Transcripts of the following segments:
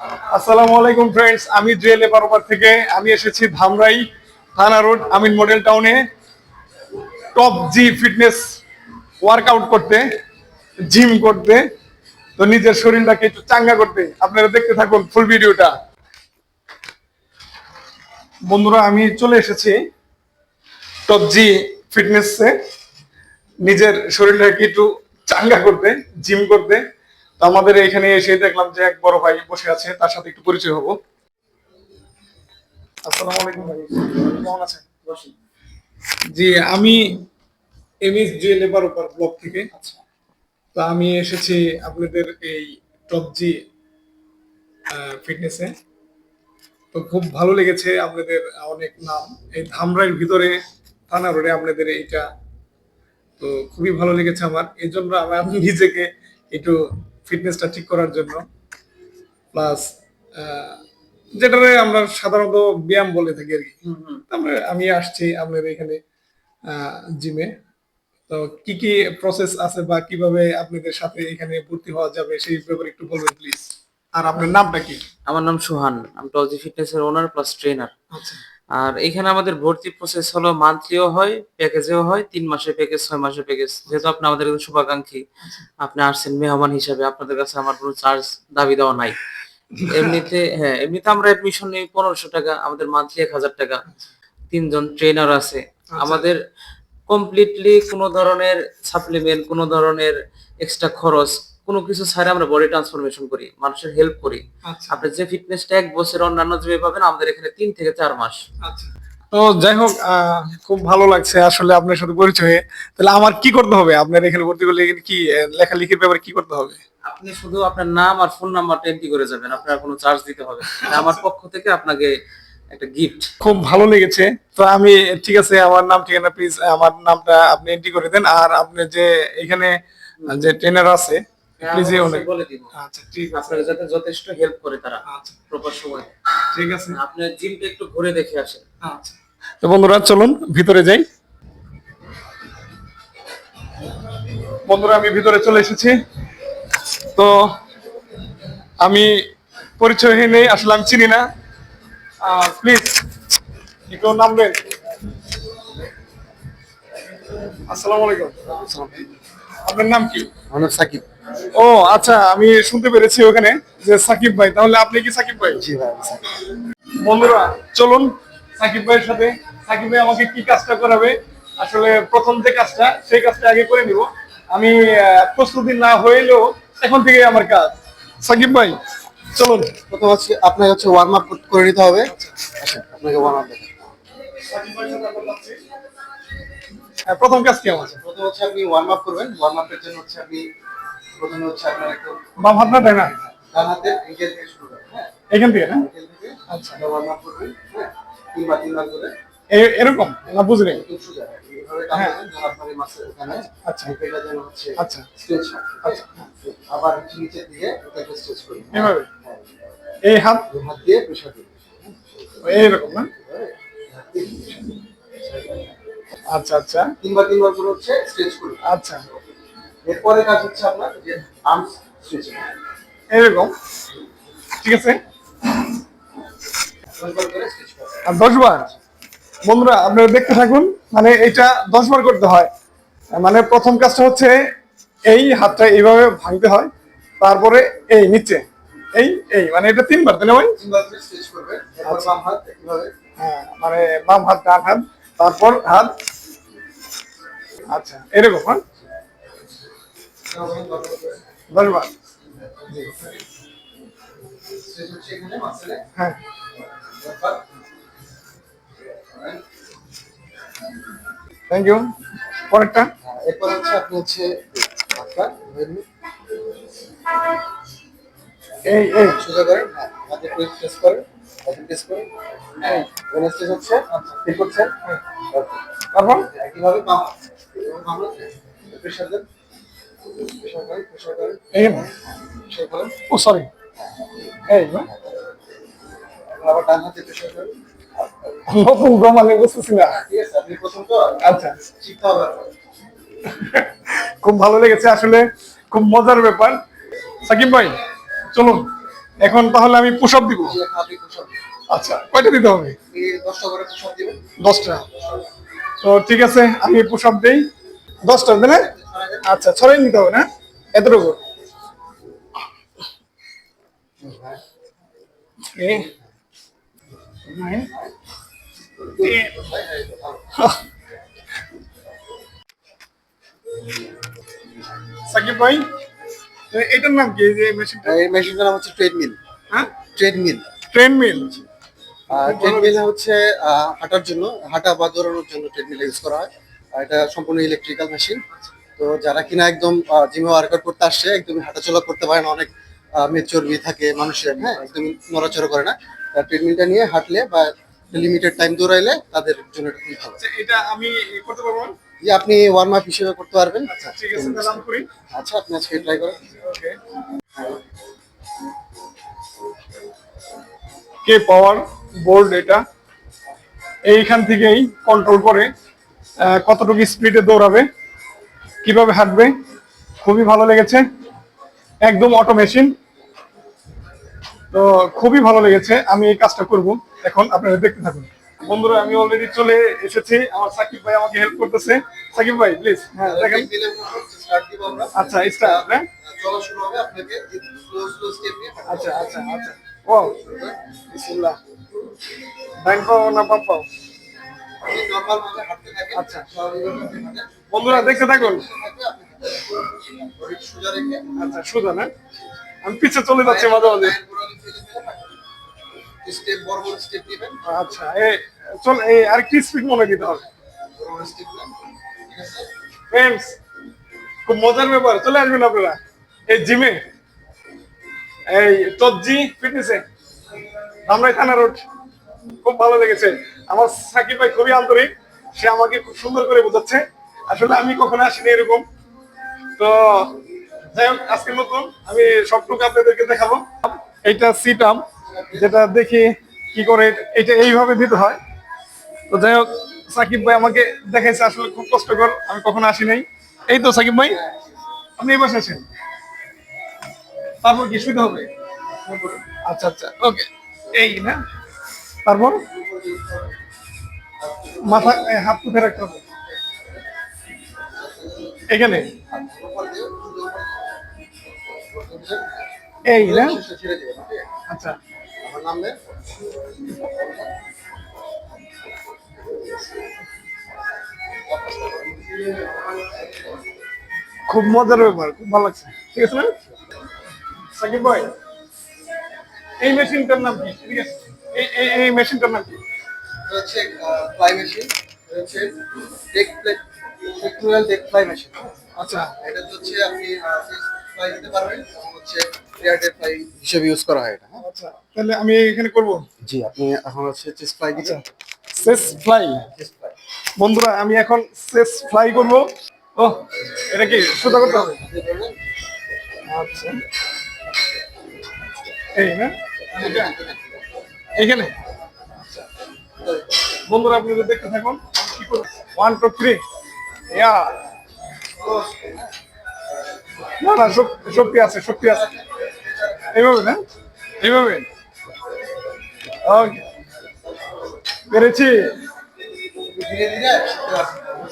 আসসালামু আলাইকুম ফ্রেন্ডস আমি জুয়েল বারোবার থেকে। আমি এসেছি ধামরাই থানা রোড, আমিন মডেল টাউনে টপ জি ফিটনেস ওয়ার্কআউট করতে জিম করতে, তো নিজের শরীরটাকে একটু চাঙ্গা করতে। আপনারা দেখতে থাকুন ফুল ভিডিওটা। বন্ধুরা, আমি চলে এসেছি টপ জি ফিটনেসে নিজের শরীরটাকে একটু চাঙ্গা করতে জিম করতে। তো আমাদের এখানে এসে দেখলাম যে এক বড় ভাই বসে আছে তার সাথে একটু পরিচয় হব। আসসালামু আলাইকুম ভাই কেমন আছেন? জি আমি এমএস উপর ব্লক থেকে। তো আমি এসেছি আপনাদের এই টপ জি ফিটনেসে। তো খুব ভালো লেগেছে আপনাদের অনেক নাম। এই ধামরাইয়ের ভিতরে থানা রোডে আপনাদের এইটা। তো খুবই ভালো লেগেছে আমার। এই জন্য আমি নিজেকে একটু ফিটনেসটা ঠিক করার জন্য। প্লাস যেটারে আমরা সাধারণত ব্যায়াম বলে থাকি আর কি। আমরা আমি আসছি আপনার এখানে জিমে তো কি কি প্রসেস আছে বা কীভাবে আপনাদের সাথে এখানে ভর্তি হওয়া যাবে সেই ব্যাপারে একটু বলবেন প্লিজ আর আপনার নামটা কি? আমার নাম সুহান। আমি টলজি ফিটনেস এর ওনার প্লাস ট্রেনার আচ্ছা। আর এখানে আমাদের ভর্তি প্রসেস হলো মান্থলিও হয় প্যাকেজেও হয় তিন মাসের প্যাকেজ ছয় মাসের প্যাকেজ যেহেতু আপনি আমাদের শুভাকাঙ্ক্ষী আপনি আসছেন মেহমান হিসাবে আপনাদের কাছে আমার কোনো চার্জ দাবি দেওয়া নাই। এমনিতে হ্যাঁ এমনিতে আমরা অ্যাডমিশন নিই পনেরোশো টাকা আমাদের মান্থলি এক হাজার টাকা। তিনজন ট্রেনার আছে। আমাদের কমপ্লিটলি কোনো ধরনের সাপ্লিমেন্ট কোনো ধরনের এক্সট্রা খরচ কোনো কিছু ছাড়া আমরা বডি ট্রান্সফরমেশন করি মানুষের হেল্প করি। আচ্ছা। আপনি যে ফিটনেসটা এক বছর অন্যান্য জিমে পাবেন আমাদের এখানে তিন থেকে চার মাস। আচ্ছা। তো যাই হোক খুব ভালো লাগছে আসলে আপনার সাথে পরিচয়। তাহলে আমার কি করতে হবে? আপনার এখানে ভর্তি করলে কি লেখালেখির ব্যাপারে কি করতে হবে? আপনি শুধু আপনার নাম আর ফোন নাম্বারটা এন্ট্রি করে যাবেন আপনার কোনো চার্জ দিতে হবে আমার পক্ষ থেকে আপনাকে একটা গিফট খুব ভালো লেগেছে। তো আমি ঠিক আছে আমার নাম ঠিকানা প্লিজ আমার নামটা আপনি এন্ট্রি করে দেন। আর আপনি যে এখানে যে ট্রেনার আছে বলে দিব। আচ্ছা ঠিক আছে। আপনাকে যাতে যথেষ্ট হেল্প করে তারা আচ্ছা। প্রপার সময়। ঠিক আছে। আপনি জিমটা একটু ঘুরে দেখে আসেন। আচ্ছা। তো বন্ধুরা চলুন ভিতরে যাই। বন্ধুরা আমি ভিতরে চলে এসেছি। তো আমি পরিচয় হয়ে নেই আসলে আমি চিনি না। প্লিজ একটু নামবেন আসসালামু আলাইকুম। আপনার নাম কি? আমার সাকিব। ও আচ্ছা আমি শুনতে পেরেছি ওখানে যে সাকিব ভাই। তাহলে আপনি কি সাকিব ভাই? জি ভাই বন্ধুরা চলুন সাকিব ভাইয়ের সাথে। সাকিব ভাই আমাকে কি কাজটা করাবে? আসলে প্রথম যে কাজটা সেই কাজটা আগে করে নিব। আমি প্রস্তুতি না হইলেও এখন থেকে আমার কাজ। সাকিব ভাই চলুন। প্রথম হচ্ছে আপনাকে হচ্ছে ওয়ার্ম আপ করে নিতে হবে। আচ্ছা আপনাকে ওয়ার্ম আপ হ্যাঁ, প্রথম কাজ কি আমার? প্রথম হচ্ছে আপনি ওয়ার্ম আপ করবেন। ওয়ার্ম আপের জন্য হচ্ছে আপনি প্রথমে হচ্ছে আপনার একটু বাম হাত না ডান হাতে? এঙ্গেল থেকে শুরু হ্যাঁ? এখান থেকে না? আচ্ছা। করবেন হ্যাঁ? তিনবার তিনবার করে। এরকম? না হ্যাঁ। আচ্ছা। এটা যেন হচ্ছে আচ্ছা। স্ট্রেচ হয় আচ্ছা। আবার নিচের দিকে স্ট্রেচ করবেন এভাবে? হ্যাঁ। এই হাত? দিয়ে এইরকম না। আচ্ছা আচ্ছা। তিনবার তিনবার করে হচ্ছে স্ট্রেচ করবেন আচ্ছা। এরপরে কাজ হচ্ছে আপনার যে আর্মস স্ট্রেচিং এরকম। ঠিক আছে? দশবার আর দশ বার। বন্ধুরা আপনারা দেখতে থাকুন মানে এটা দশ বার করতে হয়। মানে প্রথম কাজটা হচ্ছে এই হাতটা এইভাবে ভাঙতে হয় তারপরে এই নিচে এই এই মানে এটা তিনবার না ভাই? হ্যাঁ মানে বাম হাত ডান হাত তারপর হাত। আচ্ছা এরকম হ্যাঁ? হ্যাঁ। থ্যাংক ইউ পরেরটা? এরপর হচ্ছে আপনি হচ্ছে এই এই। সোজা করেন হ্যাঁ হাতে প্রেস করেন হাতে প্রেস করেন হ্যাঁ স্ট্রেচ হচ্ছে ফিল করছেন। হ্যাঁ। তারপর? একইভাবে বাম বাম হাতে প্রেশার দেন। আচ্ছা। খুব ভালো লেগেছে আসলে। খুব মজার ব্যাপার। সাকিব ভাই, চলুন। এখন তাহলে আমি পুশ আপ দিব। আচ্ছা কয়টা দিতে হবে? দশটা। তো ঠিক আছে, আমি পুশ আপ দেই। দশটা না? আচ্ছা ছড়াই নিতে হবে না? এতটুকু. সাকিব ভাই এটার নাম কি? এই যে মেশিনটা এই মেশিনটার নাম হচ্ছে ট্রেডমিল হ্যাঁ? ট্রেডমিল ট্রেনমিল ট্রেডমিল হচ্ছে হাঁটার জন্য হাঁটা বা দৌড়ানোর জন্য ট্রেডমিল ইউজ করা হয়। আর এটা সম্পূর্ণ ইলেকট্রিক্যাল মেশিন তো যারা কিনা একদম জিমে ওয়ার্কআউট করতে আসছে একদম হাঁটাচলা করতে পারে না অনেক চর্বি থাকে মানুষের হ্যাঁ একদম নড়াচড়া করে না। ট্রেডমিলটা নিয়ে হাঁটলে বা লিমিটেড টাইম দৌড়াইলে তাদের জন্য এটা খুবই ভালো। এটা আমি করতে পারব? যে আপনি ওয়ার্ম আপ হিসেবে করতে পারবেন। আচ্ছা ঠিক আছে তাহলে করি। আচ্ছা আপনি আজকে ট্রাই করেন। ওকে কে পাওয়ার বোর্ড এটা। এইখান থেকেই কন্ট্রোল করে কতটুকু স্পিডে দৌড়াবে। কীভাবে হাঁটবে? খুবই ভালো লেগেছে। একদম অটো মেশিন তো খুবই ভালো লেগেছে। আমি এই কাজটা করব। এখন আপনারা দেখতে থাকুন। বন্ধুরা আমি অলরেডি চলে এসেছি। আমার সাকিব ভাই আমাকে হেল্প করতেছে। সাকিব ভাই প্লিজ হ্যাঁ দেখেন। আচ্ছা স্টার্ট হ্যাঁ? চলা শুরু হবে আপনাকে। স্লো স্লো স্টেপ নিয়ে আচ্ছা আচ্ছা আচ্ছা। ও বিসমিল্লাহ। ডাইন পাও না বাম পাও নরমাল ভাবে হাঁটতে থাকেন। আচ্ছা। বন্ধুরা, দেখতে থাকুন। আচ্ছা সোজা না? আমি চলে যাচ্ছি মাঝে মাঝে। আচ্ছা এই চল এই আরেকটি স্পিড মনে দিতে হবে? ফ্রেন্ডস খুব মজার ব্যাপার। চলে আসবেন আপনারা। এই জিমে। এই, টপজি ফিটনেসে আমরাই থানা রোড। খুব ভালো লেগেছে। আমার সাকিব ভাই খুবই আন্তরিক। সে আমাকে খুব সুন্দর করে বোঝাচ্ছে। আসলে আমি কখনো আসিনি এরকম। তো যাই হোক, আজকে নতুন। আমি সবটুকু আপনাদেরকে দেখাবো। এইটা সিট আপ যেটা দেখি কি করে এটা এইভাবে দিতে হয়। তো যাই হোক, সাকিব ভাই আমাকে দেখাইছে আসলে খুব কষ্টকর, আমি কখনো আসি নাই। এই তো সাকিব ভাই, আপনি এই পাশে আছেন তারপর কি শুতে হবে? আচ্ছা আচ্ছা ওকে। এই না। তারপর মাথা হাত উঠে রাখতে হবে। এখানে। এই না? আচ্ছা। আমার নাম খুব মজার ব্যাপার, খুব ভালো লাগছে। ঠিক আছে না? সাকিব ভাই, এই মেশিনটার নাম কি? ঠিক আছে। এই, এই- মেশিনটার নাম কি? হচ্ছে ফ্লাই মেশিন হচ্ছে ডেক প্লে ফ্লাই মেশিন আচ্ছা। এটা হচ্ছে আপনি ফ্লাই দিতে পারবেন এবং হচ্ছে ফ্লাই হিসেবে ইউজ করা হয় এটা হ্যাঁ? আচ্ছা তাহলে আমি এখানে করব? জি আপনি এখন হচ্ছে ফ্লাই সেস ফ্লাই বন্ধুরা আমি এখন সেস ফ্লাই করব। ও এটা কি সোজা করতে হবে? আচ্ছা। এই না? এটা এইখানে আচ্ছা। বন্ধুরা আপনি যদি দেখতে থাকুন কি করব? ওয়ান টু থ্রি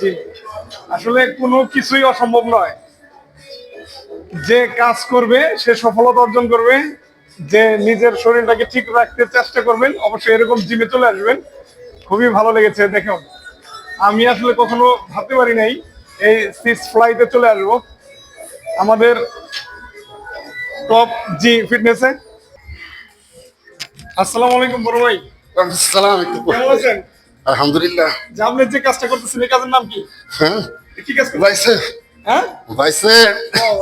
জি। আসলে কোনো কিছুই অসম্ভব নয়। যে কাজ করবে, সে সফলতা অর্জন করবে। যে নিজের শরীরটাকে ঠিক রাখতে চেষ্টা করবেন, অবশ্যই এরকম জিমে চলে আসবেন। খুবই ভালো লেগেছে দেখুন আমি আসলে কখনো ভাবতে পারি নাই এই সিক্স ফ্লাইতে চলে আসব। আমাদের টপ জি ফিটনেসে আসসালামু আলাইকুম বড় ভাই। সালাম একটু কেমন আছেন? আলহামদুলিল্লাহ। যে আপনি যে কাজটা করতেছেন এই কাজের নাম কি? হ্যাঁ কি কাজ করতেছেন? হ্যাঁ?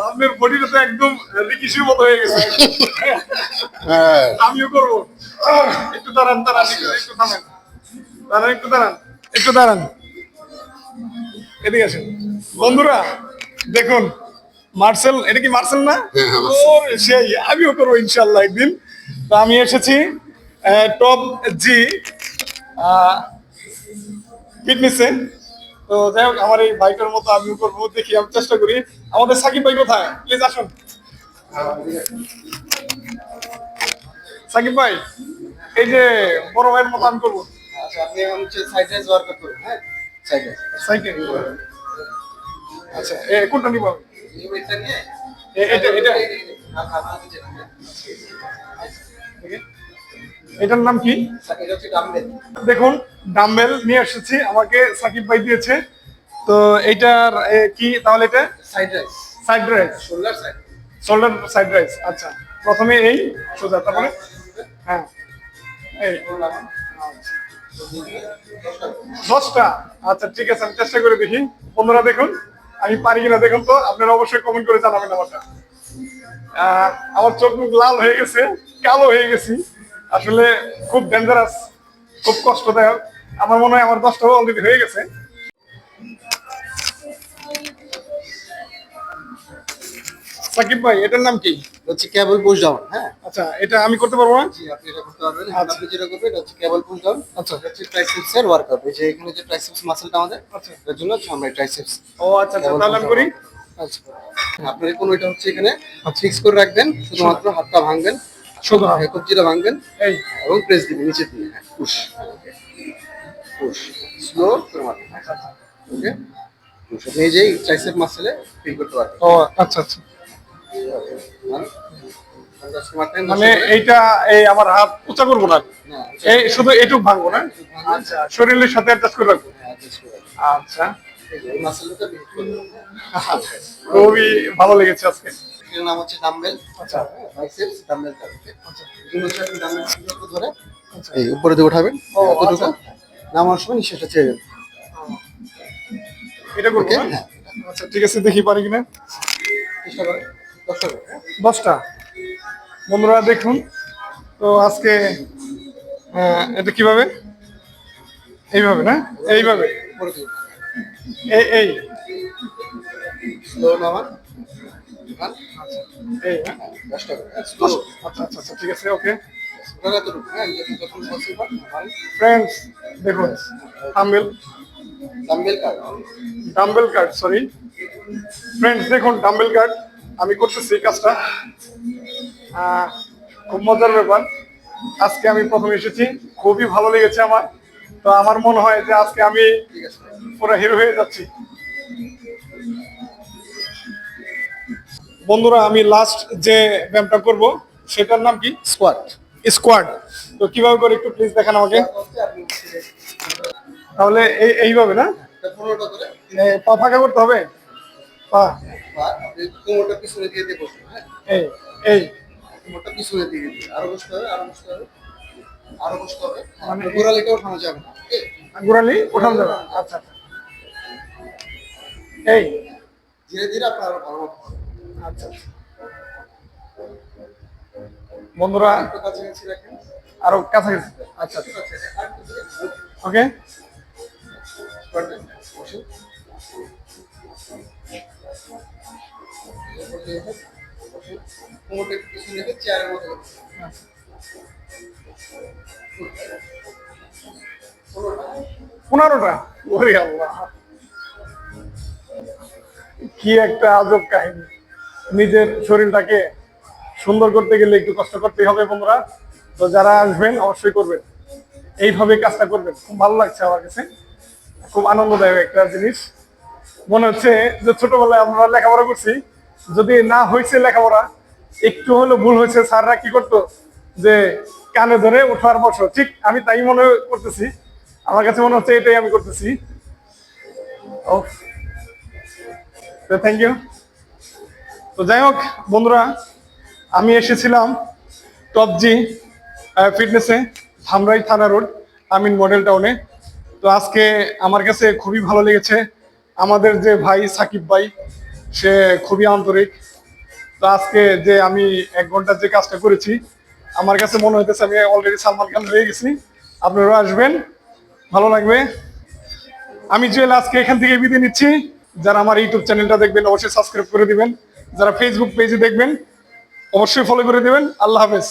আপনার বডিটা তো একদম মতো হয়ে গেছে। হ্যাঁ। আমিও করব। একটু দাঁড়ান দাঁড়ান একটু থামেন। দাঁড়ান একটু দাঁড়ান। একটু দাঁড়ান। এদিকে আসেন। বন্ধুরা দেখুন মার্সেল এটা কি মার্সেল না? হ্যাঁ, হ্যাঁ, ও সেই আমিও করব ইনশাল্লাহ একদিন। তো আমি এসেছি টপ জি ফিটনেসে তো যাই হোক আমার এই বাইকের মতো আমিও করব দেখি আমি চেষ্টা করি। আমাদের সাকিব ভাই কোথায়? প্লিজ আসুন। সাকিব ভাই এই যে বড় ভাইয়ের মতো আমি করব। আচ্ছা আপনি এখন হচ্ছে সাইড ওয়ার্কআউট করুন হ্যাঁ? সাইকেল আচ্ছা এ কোনটা নিবো এটা এটা। এটার নাম কি? দেখুন ডাম্বেল নিয়ে এসেছি আমাকে সাকিব ভাই দিয়েছে। তো এইটার কি? তাহলে এটা? Side raise side raise shoulder side shoulder side raise আচ্ছা। প্রথমে এই সোজা তারপরে? হ্যাঁ। এই। দশটা? আচ্ছা ঠিক আছে আমি চেষ্টা করে দেখি। বন্ধুরা দেখুন আমি পারি কিনা দেখুন তো আপনারা অবশ্যই কমেন্ট করে জানাবেন আহ, আমার চোখ মুখ লাল হয়ে গেছে কালো হয়ে গেছি। আসলে খুব ডেঞ্জারাস খুব কষ্টদায়ক। আমার মনে হয় আমার দশটা অলরেডি হয়ে গেছে। সাকিব ভাই এটার নাম কি? হচ্ছে কেবল পুশ ডাউন হ্যাঁ? আচ্ছা এটা আমি করতে পারব না? জি আপনি এটা করতে পারবেন। আপনি যেটা করবেন এটা হচ্ছে কেবল পুশ ডাউন আচ্ছা। এটা হচ্ছে ট্রাইসেপস এর ওয়ার্কআউট এই যে এখানে যে ট্রাইসেপস মাসলটা আমাদের আচ্ছা। এর জন্য হচ্ছে আমরা ট্রাইসেপস ও আচ্ছা আচ্ছা তাহলে আমি করি। আচ্ছা। আপনার কোনো এটা হচ্ছে এখানে ফিক্স করে রাখবেন শুধুমাত্র হাতটা ভাঙবেন শুধু। হ্যাঁ, কবজিটা ভাঙবেন এই। এবং প্রেস দিবেন নিচে দিয়ে হ্যাঁ পুশ পুশ স্লো করে মারবেন। ওকে পুশ আপনি এই যে ট্রাইসেপ মাসলে ফিল করতে পারবেন। ও আচ্ছা আচ্ছা। মান- এইটা এই আমার হাত উঁচা করব না? এই শুধু এইটুকু ভাঙবো না? আচ্ছা। শরীরের সাথে অ্যাডজাস্ট করে রাখব। আচ্ছা। খুবই ভালো লেগেছে আজকে। এর নাম হচ্ছে ডাম্বেল আচ্ছা। বাইসেপস ডাম্বেল কাটবে আচ্ছা। ডাম্বেল ধরে এই উপরে দিয়ে উঠাবেন। ও। নামার সময় নিঃশ্বাসটা ছেড়ে দেবেন। এটা করব হ্যাঁ। আচ্ছা ঠিক আছে দেখি পারি কিনা? চেষ্টা করে? দশটা। বন্ধুরা দেখুন। তো আজকে এটা কীভাবে? এইভাবে না? এইভাবে। এই। এই আচ্ছা আচ্ছা আচ্ছা ঠিক আছে ওকে। ফ্রেন্ডস দেখুন dumbbell dumbbell curl sorry friends দেখুন ডাম্বেল কার্ড আমি করতেছি এই কাজটা। খুব মজার ব্যাপার। আজকে আমি প্রথম এসেছি। খুবই ভালো লেগেছে আমার। তো আমার মনে হয় যে আজকে আমি পুরো হিরো হয়ে যাচ্ছি। বন্ধুরা আমি লাস্ট যে ব্যায়ামটা করব সেটার নাম কি? স্কোয়াট স্কোয়াড তো কীভাবে করে একটু প্লিজ দেখান আমাকে। তাহলে এই এইভাবে না? পা ফাঁকা করতে হবে? পা। বা আপনি কোমরটা পিছনে দিয়ে দিয়ে বসবেন হ্যাঁ? এই এই। কোমরটা পিছনে দিয়ে দিয়ে আরও বসতে হবে আরও বসতে হবে আরও বসতে হবে। মানে গোড়ালিটা ওঠানো যাবে না গোড়ালি উঠানো যাবে আচ্ছা এই। ধীরে ধীরে আপনার আরও ভালো হবে। আচ্ছা বন্ধুরা একটু কাছাকাছি রাখেন। আরও কাছাকাছি। আচ্ছা আর ওকে। কোমরটা চেয়ারের মতো পনেরোটা পনেরোটা? ওরে আল্লাহ। কি একটা আজব কাহিনী। নিজের শরীরটাকে সুন্দর করতে গেলে একটু কষ্ট করতেই হবে বন্ধুরা। তো যারা আসবেন অবশ্যই করবেন। এইভাবে কাজটা করবেন। খুব ভালো লাগছে আমার কাছে। খুব আনন্দদায়ক একটা জিনিস। মনে হচ্ছে যে ছোটবেলায় আমরা লেখাপড়া করছি। যদি না হয়েছে লেখাপড়া, একটু হলেও ভুল হয়েছে, স্যাররা কি করতো? যে কানে ধরে উঠার বসো ঠিক আমি তাই মনে করতেছি। আমার কাছে মনে হচ্ছে এটাই আমি করতেছি। ও। থ্যাংক ইউ তো যাই হোক, বন্ধুরা, আমি এসেছিলাম টপজি ফিটনেসে ধামরাই থানা রোড, আমিন মডেল টাউনে তো আজকে আমার কাছে খুবই ভালো লেগেছে। আমাদের যে ভাই সাকিব ভাই সে খুবই আন্তরিক। তো আজকে যে আমি এক ঘণ্টা যে কাজটা করেছি, আমার কাছে মনে হইতেছে আমি অলরেডি সালমান খান হয়ে গেছি। আপনারাও আসবেন, ভালো লাগবে। আমি জুয়েল আজকে এখান থেকে বিদায় নিচ্ছি, যারা আমার ইউটিউব চ্যানেলটা দেখবেন, অবশ্যই সাবস্ক্রাইব করে দিবেন। যারা ফেসবুক পেজে দেখবেন, অবশ্যই ফলো করে দেবেন। আল্লাহ হাফেজ।